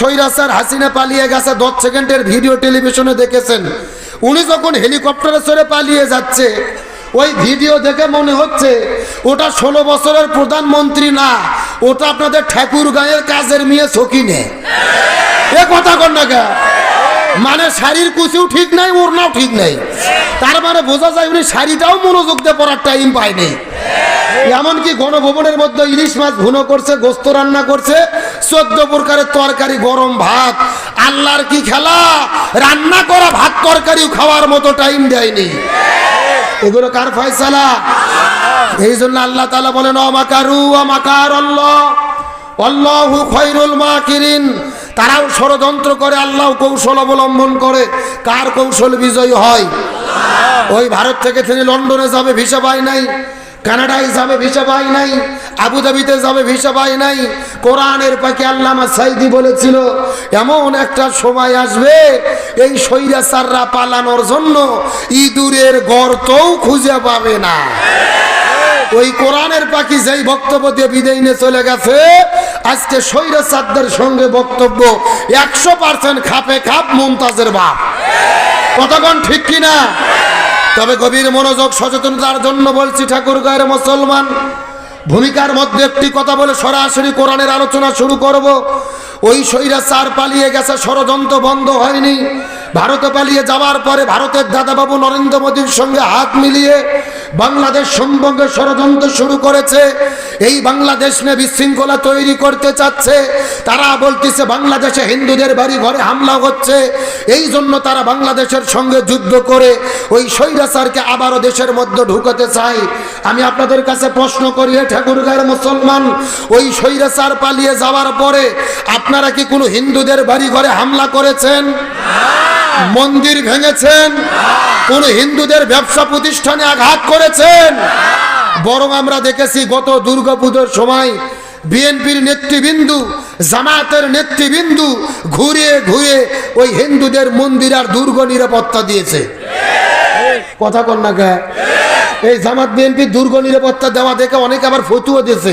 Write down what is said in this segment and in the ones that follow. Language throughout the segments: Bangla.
স্বৈরাচার হাসিনা পালিয়ে গেছে, দশ সেকেন্ডের ভিডিও টেলিভিশনে দেখেছেন। উনি যখন হেলিকপ্টারে চড়ে পালিয়ে যাচ্ছে, ওই ভিডিও দেখে মনে হচ্ছে ওটা ষোলো বছরের প্রধানমন্ত্রী না, ওটা আপনাদের ঠাকুর গায়ের কাজের মেয়ে সকিনে এ কথা কন না? মানে শাড়ির কুচিও ঠিক নাই, ওড়নাও ঠিক নাই। তার মানে বোঝা যায় উনি শাড়িটাও মনোযোগ দিয়ে পড়ার টাইম পায়নি। এমনকি গণভবনের মধ্যে ইলিশ মাছ ভুনো করছে, গোস্ত রান্না করছে চোদ্দ প্রকারের তরকারি, গরম ভাত। আল্লাহর কি খেলা? রান্না করা ভাত তরকারিও খাওয়ার মতো টাইম দেয়নি। এগুলো কার ফয়সালা? এই জন্য আল্লাহ তালা বলেন, অমাকারু অমাকার আল্লাহু খৈরুল মাকিরিন। তারাও ষড়যন্ত্র করে আল্লাহ কৌশল অবলম্বন করে। কার কৌশল বিজয়ী হয়? ওই ভারত থেকে তিনি লন্ডনে যাবে, ভিসা পায় নাই। কানাডায় যাবে ভিসা পাই নাই আবুধাবিতে যাবে ভিসা পাই নাই। কোরআনের পাখি আল্লামা সাইদি বলেছিল, এমন একটা সময় আসবে, এই স্বৈরাচাররা পালানোর জন্য ইঁদুরের গর্তও খুঁজে পাবে না। ওই কোরআনের পাখি যেই বক্তব্য দিয়ে বিদায় নিয়ে চলে গেছে, আজকে স্বৈরাচারদের সঙ্গে বক্তব্য একশো পার্সেন্ট খাপে খাপ মুমতাজের বাপ। কতক্ষণ ঠিক কিনা? তবে গভীর মনোযোগ সচেতনতার জন্য বলছি, ঠাকুর গায়ের মুসলমান, ভূমিকার মধ্যে একটি কথা বলে সরাসরি কোরআনের আলোচনা শুরু করব। ওই সৈরা চার পালিয়ে গেছে, ষড়যন্ত্র বন্ধ হয়নি। ভারতে পালিয়ে যাওয়ার পরে ভারতের দাদাবাবু নরেন্দ্র মোদীর সঙ্গে হাত মিলিয়ে বাংলাদেশ সম্পর্কে ষড়যন্ত্র শুরু করেছে, এই বাংলাদেশ নিয়ে বিশৃঙ্খলা তৈরি করতে চাচ্ছে। তারা বলতেছে, বাংলাদেশে হিন্দুদের বাড়ি ঘরে হামলা হচ্ছে। এই জন্য তারা বাংলাদেশের সঙ্গে যুদ্ধ করে ওই স্বৈরাচারকে আবারও দেশের মধ্যে ঢুকাতে চাই আমি আপনাদের কাছে প্রশ্ন করি, হে ঠাকুরগাঁয়ের মুসলমান, ওই স্বৈরাচার পালিয়ে যাওয়ার পরে আপনারা কি কোনো হিন্দুদের বাড়ি ঘরে হামলা করেছেন? মন্দির ভেঙেছেন, কোন হিন্দুদের ব্যবসা প্রতিষ্ঠানে আঘাত করেছেন। বরং আমরা দেখেছি গত দুর্গাপুজোর সময় বিএনপির নেতৃবৃন্দু, জামায়াতের নেতৃবৃন্দু ঘুরে ঘুরে ওই হিন্দুদের মন্দির আর দুর্গ নিরাপত্তা দিয়েছে। কথা কন না এই জামাত বিএনপি দুর্গ নিরাপত্তা দেওয়া দেখে অনেকে আবার ফতুয়া দিয়েছে।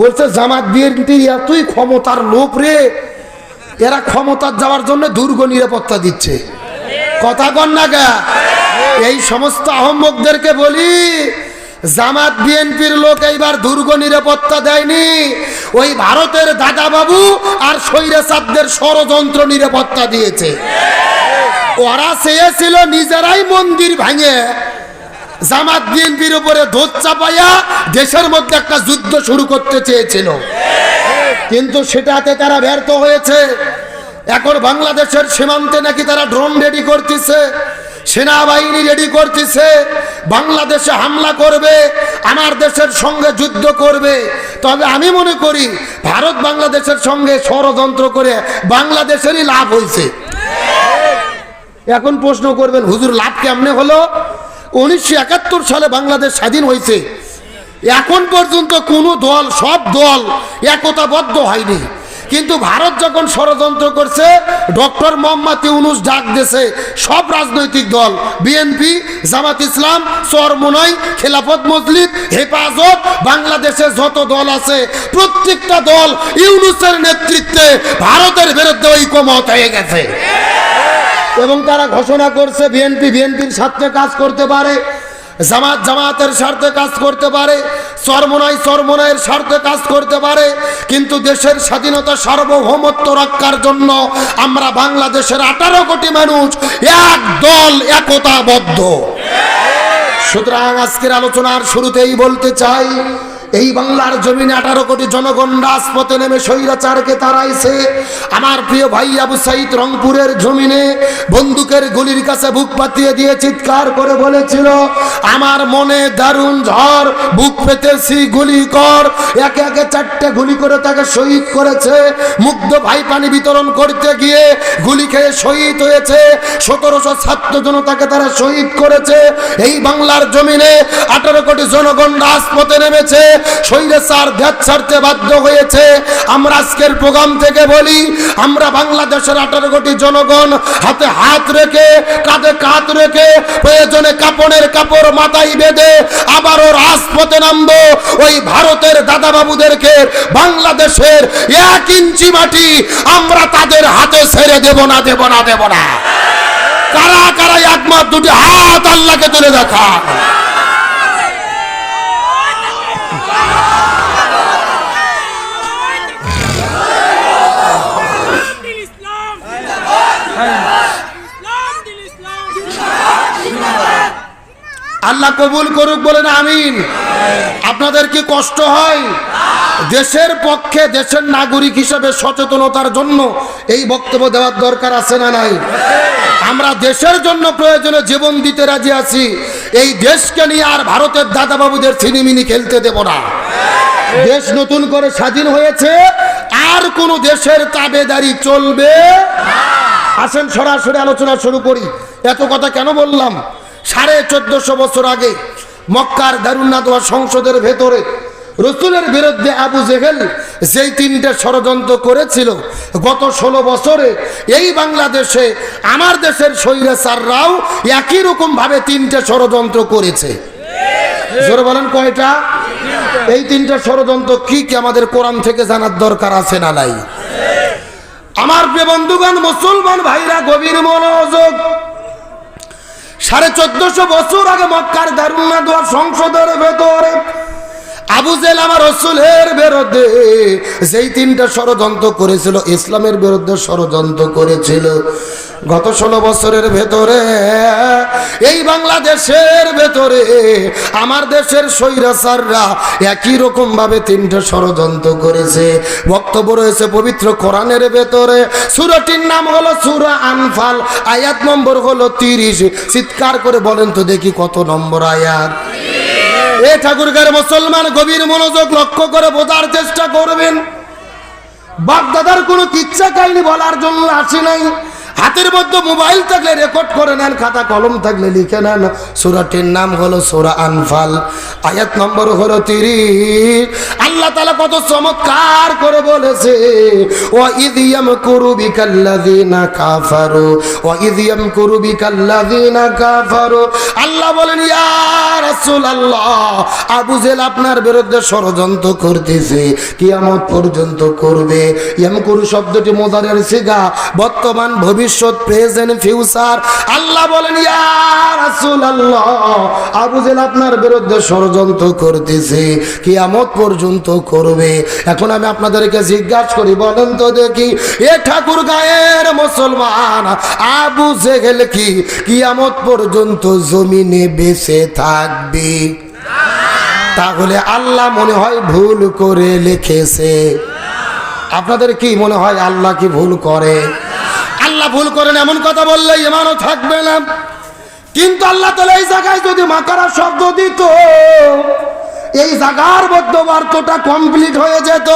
বলছে, জামাত বিএনপির এতই ক্ষমতার লোক রে এরা ক্ষমতার যাওয়ার জন্য দুর্গ নিরাপত্তা দিচ্ছে। কথা কন না গা এই সমস্ত আহম্মকদেরকে বলি, জামাত, বিএনপির লোক এইবার দুর্গ নিরাপত্তা দেয়নি। ওই ভারতের দাদা বাবু আর স্বৈরাচারদের ষড়যন্ত্র নিরাপত্তা দিয়েছে। ওরা চেয়েছিল নিজেরাই মন্দির ভাঙে। জামাত, বিএনপির উপরে দোষ চাপাইয়া দেশের মধ্যে একটা যুদ্ধ শুরু করতে চেয়েছিল। কিন্তু সেটাতে তারা ব্যর্থ হয়েছে। এখন বাংলাদেশের সীমান্তে নাকি তারা ড্রোন রেডি করতেছে, সেনাবাহিনী রেডি করতেছে, বাংলাদেশে হামলা করবে, আমার দেশের সঙ্গে যুদ্ধ করবে। তবে আমি মনে করি, ভারত বাংলাদেশের সঙ্গে ষড়যন্ত্র করে বাংলাদেশেরই লাভ হয়েছে। এখন প্রশ্ন করবেন, হুজুর, লাভ কেমনে হলো? উনিশশো একাত্তর সালে বাংলাদেশ স্বাধীন হয়েছে। এখন পর্যন্ত কোনো দল, সব দল একতাবদ্ধ হয়নি। কিন্তু ভারত যখন ষড়যন্ত্র করছে, ডক্টর মোহাম্মদ ইউনুস ডাক দিয়েছে, সব রাজনৈতিক দল, বিএনপি, জামাত ইসলাম, চরমোনাই, খেলাফত মজলিদ হেফাজত বাংলাদেশে যত দল আছে, প্রত্যেকটা দল ইউনুসের নেতৃত্বে ভারতের বিরুদ্ধে ঐকমত হয়ে গেছে। এবং তারা ঘোষণা করছে, বিএনপি, বিএনপির স্বার্থে কাজ করতে পারে। জামাত জামাতের স্বার্থে কাজ করতে পারে চরমনাই চরমনাইয়ের স্বার্থে কাজ করতে পারে, কিন্তু দেশের স্বাধীনতা সার্বভৌমত্ব রক্ষার জন্য আমরা বাংলাদেশের আঠারো কোটি মানুষ এক দল একতাবদ্ধ। সুতরাং আজকের আলোচনার শুরুতেই বলতে চাই এই বাংলার জমিনে আঠারো কোটি জনগণ রাজপথে নেমে স্বৈরাচারকে তাড়াইছে। আমার প্রিয় ভাই আবু সাইদ রংপুরের জমিনে বন্দুকের গুলির কাছে বুক পাতিয়ে দিয়ে চিৎকার করে বলেছিল, আমার মনে দারুণ ঝড়, বুক পেতেছি গুলি কর। একে একে চারটে গুলি করে তাকে শহীদ করেছে। মুগ্ধ ভাই পানি বিতরণ করতে গিয়ে গুলি খেয়ে শহীদ হয়েছে। সতেরোশো ছাত্র জনতাকে তারা শহীদ করেছে। এই বাংলার জমিনে আঠারো কোটি জনগণ রাজপথে নেমেছে। শৈরে সার দেশ ছাড়তে বাধ্য হয়েছে। আমরা আজকের প্রোগ্রাম থেকে বলি, আমরা বাংলাদেশের আঠারো কোটি জনগণ হাতে হাত রেখে, কাঁধে কাঁধ রেখে, প্রয়োজনে কাপড়ের কাপড় মাথায় বেঁধে আবারও রাজপথে নামবো। ওই ভারতের দাদা বাবুদেরকে বাংলাদেশের এক ইঞ্চি মাটি আমরা তাদের হাতে ছেড়ে দেব না দেব না দেব না। কারা কারা একমাত্র দুটি হাত আল্লাহকে তুলে দেখা আল্লাহ কবুল করুক, বলেন আমিন। আপনাদের কি কষ্ট হয় দেশের পক্ষে, দেশের নাগরিক হিসেবে সচেতনতার জন্য এই বক্তব্য দেওয়ার দরকার আছে না নাই? আমরা দেশের জন্য প্রয়োজনে জীবন দিতে রাজি আছি। এই দেশকে নিয়ে আর ভারতের দাদাবাবুদের ছিনিমিনি খেলতে দেব না। দেশ নতুন করে স্বাধীন হয়েছে, আর কোন দেশের তাবেদারি চলবে আসেন সরাসরি আলোচনা শুরু করি। এত কথা কেন বললাম? সাড়ে চোদ্দশো বছর আগে মক্কার দারুন্নাদোয়া সংসদের ভেতরে রসুলের বিরুদ্ধে আবু জেহেল যেই তিনটে ষড়যন্ত্র করেছিল, গত ষোলো বছরে এই বাংলাদেশে আমার দেশের স্বৈরাচাররাও একই রকম ভাবে তিনটে ষড়যন্ত্র করেছে। জোরে বলেন কয়টা? এই তিনটা ষড়যন্ত্র কি কি আমাদের কোরআন থেকে জানার দরকার আছে না নাই? আমার বন্ধুগণ, মুসলমান ভাইরা, গভীর মনোযোগ সাড়ে চোদ্দশো বছর আগে মক্কার দারুণা দোয়ার সংসদের ভেতরে আবু জেল আমার রসুলের বিরুদ্ধে যেই তিনটা ষড়যন্ত্র করেছিল, ইসলামের বিরুদ্ধে ষড়যন্ত্র করেছিল। গত ষোলো বছরের ভেতরে, এই বাংলাদেশের ভেতরে, আমার দেশের স্বৈরাচাররা একই রকম ভাবে তিনটে ষড়যন্ত্র করেছে। বক্তব্য রয়েছে পবিত্র কোরআনের ভেতরে, সুরটির নাম হলো সুরা আনফাল, আয়াত নম্বর হলো তিরিশ। চিৎকার করে বলেন তো দেখি কত নম্বর আয়াত। এ ঠাকুরগার মুসলমান গভীর মনোযোগ লক্ষ্য করে বোঝার চেষ্টা করবেন। বাপদাদার কোনো কিচ্ছা কাহিনী বলার জন্য আসি নাই। হাতের মধ্যে মোবাইল থাকলে রেকর্ড করে নেন, খাতা কলম থাকলে লিখে নেন। সুরাটির নাম হলো সুরা আনফাল। আয়াত নম্বর হলো তিরিশ। আল্লাহ তালা কত চমৎকার করে বলেছে ও ইদিয়াম কুরুবি কাল্লাদিনা কাফারু ও ইদিয়াম কুরুবি কাল্লাদিনা কাফারু। আল্লাহ বলেন, ইয়া রাসূলুল্লাহ, আবু জেল আপনার বিরুদ্ধে ষড়যন্ত্র করতেছে, কিয়ামত পর্যন্ত করবে। ইয়ামকুরু শব্দটি মোদারের সিগা, বর্তমান ভবিষ্যৎ প্রেজেন্ট ফিউচার আল্লাহ বলেন আবু জেল আপনার বিরুদ্ধে ষড়যন্ত্র করতেছে, কিয়ামত পর্যন্ত করবে। এখন আমি আপনাদেরকে জিজ্ঞাসা করি, বলেন তো দেখি, এ ঠাকুর গায়ের মুসলমান আবু জেহেল কি কিয়ামত পর্যন্ত জমিনে বেঁচে থাকবে? তাহলে আল্লাহ মনে হয় ভুল করে লিখেছে। আপনাদের কি মনে হয় আল্লাহ কি ভুল করে? আল্লাহ ভুল করেন, এমন কথা বললে ইমানও থাকবে না। কিন্তু আল্লাহ তালা এই জায়গায় যদি মাকারা শব্দ দিত এই জায়গার মধ্য বার্তটা কমপ্লিট হয়ে যেত।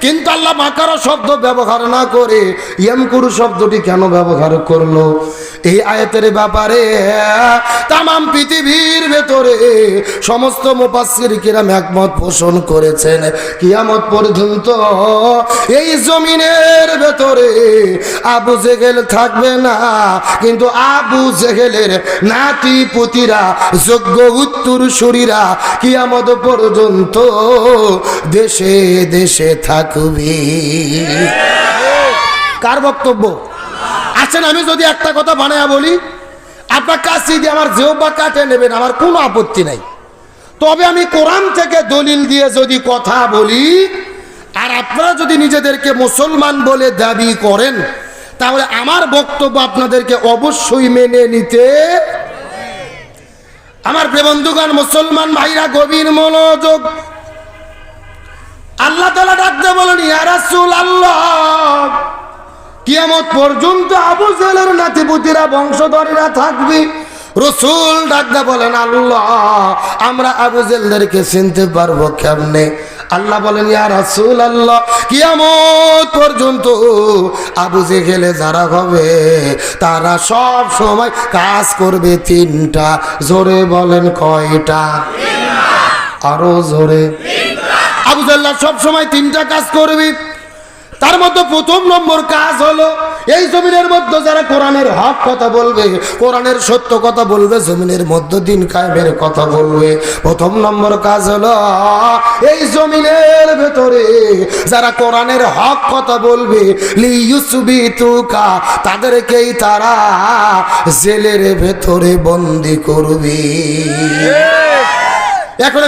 কিন্তু আল্লাহ মাকারা শব্দ ব্যবহার না করে ইয়ামকুরু শব্দটি কেন ব্যবহার করল? এই আয়াতের ব্যাপারে তাম পৃথিবীর ভেতরে সমস্ত মুপাসির কিরাম একমত পোষণ করেছেন। কিয়ামত পর্যন্ত এই জমিনের ভেতরে আবু জেগেল থাকবে না। কিন্তু আবু জেগেলের নাতি পুতিরা যোগ্য উত্তর শরীরা কিয়ামত পর্যন্ত দেশে দেশে থাকবি। কার বক্তব্য? আছেন আমি যদি একটা কথা বানায়া বলি, আপনার কাছে দিয়ে আমার জেহবা কাটে নেবেন, আমার কোনো আপত্তি নাই। তবে আমি কোরআন থেকে দলিল দিয়ে যদি কথা বলি, আর আপনারা যদি নিজেদেরকে মুসলমান বলে দাবি করেন, তাহলে আমার বক্তব্য আপনাদেরকে অবশ্যই মেনে নিতে আমার প্রেবন্ধুগণ মুসলমান ভাইরা, গভীর মনোযোগ। আল্লাহ তালা ডাকতে বলেন ইয়ারাসুল আল্লাহ কিয়ামত পর্যন্ত আবু জেলের নাতিপুতিরা, বংশধরেরা থাকবে। রসুল ডাকতে বলেন, আল্লাহ, আমরা আবু জেলদেরকে চিনতে পারব কেমনে? আল্লাহ বলেন, ইয়া রাসূল আল্লাহ কিয়ামত পর্যন্ত আবু জেহেলে যারা হবে, তারা সব সময় কাজ করবে তিনটা। জোরে বলেন কয়টা? আরও জোরে। আবুজাল্লাহ সব সময় তিনটা কাজ করবি। তার মধ্যে প্রথম নম্বর কাজ হলো এই জমিনের মধ্যে যারা কোরআনের হক কথা বলবে কোরআনের সত্য কথা বলবে জমিনের মধ্যে দিন কায়েমের কথা বলবে। প্রথম নম্বর কাজ হলো এই জমিনের ভেতরে যারা কোরআনের হক কথা বলবে লিউসবি তুকা তাদেরকেই তারা জেলের ভেতরে বন্দি করবে। এখন